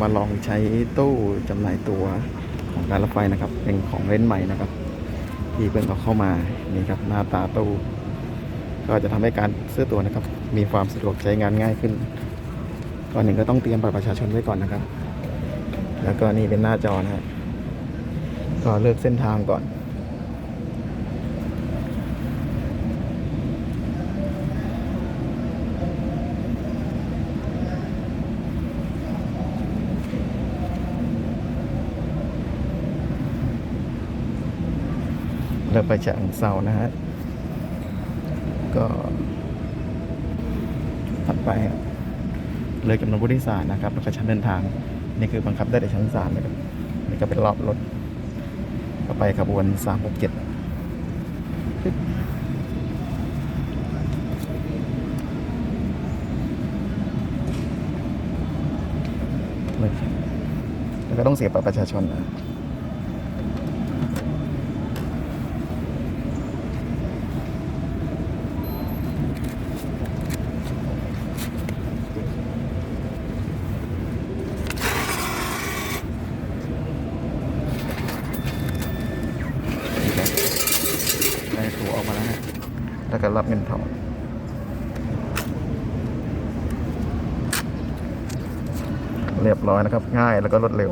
มาลองใช้ตู้จำหน่ายตั๋วของการรถไฟนะครับ เป็นของเล่นใหม่นะครับ ที่เพิ่งเอาเข้ามานี่ครับหน้าตาตู้ ก็จะทำให้การซื้อตั๋วนะครับ มีความสะดวกใช้งานง่ายขึ้นก่อนหนึ่งก็ต้องเตรียมบัตรประชาชนไว้ก่อนนะครับ แล้วก็นี่เป็นหน้าจอนะฮะก็เลือกเส้นทางก่อน เริ่มไปจากเสานะฮะ ก็ถัดไปเลยจำนวนผู้โดยสารนะครับแล้วก็ชั้นเดินทาง นี่คือบังคับได้แต่ชั้นสามนะครับนี่ก็เป็นรอบรถต่อไปขบวนสามหกเจ็ดแล้วก็ต้องเสียบบัตรประชาชนนะ ได้ตั๋วออกมาแล้วนะ แล้วก็รับเงินทองเรียบร้อยนะครับ ง่ายแล้วก็รวดเร็ว